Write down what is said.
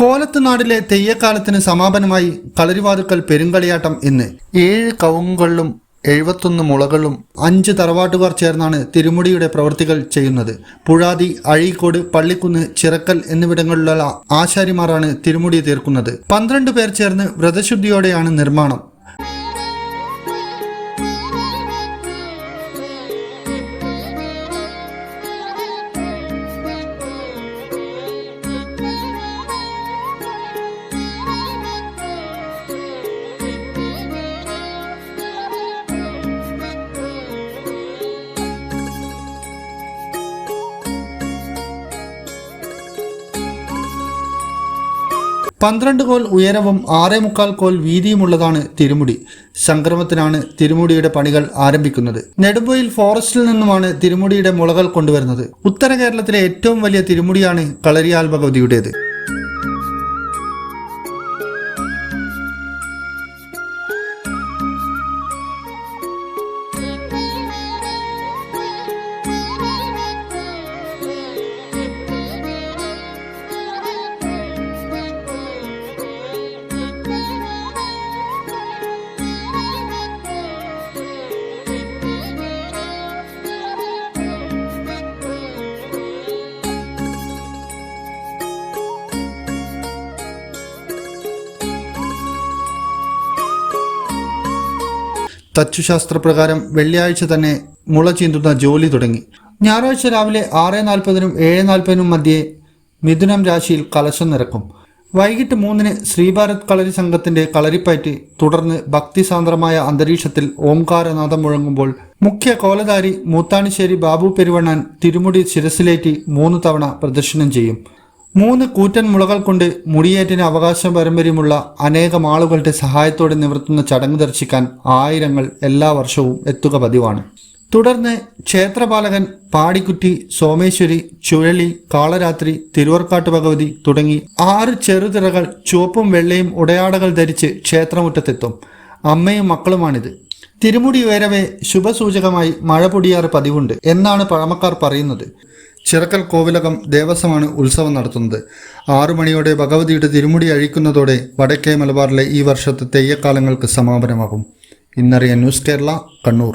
കോലത്തുനാടിലെ തെയ്യക്കാലത്തിന് സമാപനമായി കളരിവാതുക്കൽ പെരുങ്കളിയാട്ടം ഇന്ന്. ഏഴ് കവുങ്ങുകളിലും എഴുപത്തൊന്ന് മുളകളും അഞ്ച് തറവാട്ടുകാർ ചേർന്നാണ് തിരുമുടിയുടെ പ്രവൃത്തികൾ ചെയ്യുന്നത്. പുഴാതി അഴീക്കോട് പള്ളിക്കുന്ന് ചിറക്കൽ എന്നിവിടങ്ങളിലുള്ള ആശാരിമാരാണ് തിരുമുടി തീർക്കുന്നത്. പന്ത്രണ്ട് പേർ ചേർന്ന് വ്രതശുദ്ധിയോടെയാണ് നിർമ്മാണം. പന്ത്രണ്ട് കോൽ ഉയരവും ആറേ മുക്കാൽ കോൽ വീതിയുമുള്ളതാണ് തിരുമുടി. സംക്രമത്തിനാണ് തിരുമുടിയുടെ പണികൾ ആരംഭിക്കുന്നത്. നെടുമ്പൊയിൽ ഫോറസ്റ്റിൽ നിന്നുമാണ് തിരുമുടിയുടെ മുളകൾ കൊണ്ടുവരുന്നത്. ഉത്തര കേരളത്തിലെ ഏറ്റവും വലിയ തിരുമുടിയാണ് കളരിയാൽ ഭഗവതിയുടേത് തച്ചുശാസ്ത്രപ്രകാരം വെള്ളിയാഴ്ച തന്നെ മുള ചീന്തുന്ന ജോലി തുടങ്ങി. ഞായറാഴ്ച രാവിലെ ആറ് നാൽപ്പതിനും ഏഴ് നാൽപ്പതിനും മധ്യേ മിഥുനം രാശിയിൽ കലശം നിറക്കും. വൈകിട്ട് മൂന്നിന് ശ്രീഭാരത് കളരി സംഘത്തിന്റെ കളരിപ്പയറ്റ് തുടർന്ന് ഭക്തിസാന്ദ്രമായ അന്തരീക്ഷത്തിൽ ഓംകാരനാഥം മുഴങ്ങുമ്പോൾ മുഖ്യ കോലധാരി മൂത്താണിശ്ശേരി ബാബു പെരുവണ്ണൻ തിരുമുടി ശിരസിലേറ്റി മൂന്ന് തവണ പ്രദർശനം ചെയ്യും. മൂന്ന് കൂറ്റൻ മുളകൾ കൊണ്ട് മുടിയേറ്റിന് അവകാശ പാരമ്പര്യമുള്ള അനേകം ആളുകളുടെ സഹായത്തോടെ നിവർത്തുന്ന ചടങ്ങ് ദർശിക്കാൻ ആയിരങ്ങൾ എല്ലാ വർഷവും എത്തുക പതിവാണ്. തുടർന്ന് ക്ഷേത്രപാലകൻ പാടിക്കുറ്റി സോമേശ്വരി ചുഴലി കാളരാത്രി തിരുവർക്കാട്ട് ഭഗവതി തുടങ്ങി ആറ് ചെറുതിറകൾ ചുവപ്പും വെള്ളയും ഉടയാടകൾ ധരിച്ച് ക്ഷേത്രമുറ്റത്തെത്തും. അമ്മയും മക്കളുമാണിത്. തിരുമുടി ഉയരവേ ശുഭസൂചകമായി മഴ പൊടിയാറ് പതിവുണ്ട് എന്നാണ് പഴമക്കാർ പറയുന്നത്. ചിറക്കൽ കോവിലകം ദേവസ്വമാണ് ഉത്സവം നടത്തുന്നത്. ആറു മണിയോടെ ഭഗവതിയുടെ തിരുമുടി അഴിക്കുന്നതോടെ വടക്കേ മലബാറിലെ ഈ വർഷത്തെ തെയ്യക്കാലങ്ങൾക്ക് സമാപനമാകും. ഇന്നറിയ ന്യൂസ് കേരള കണ്ണൂർ.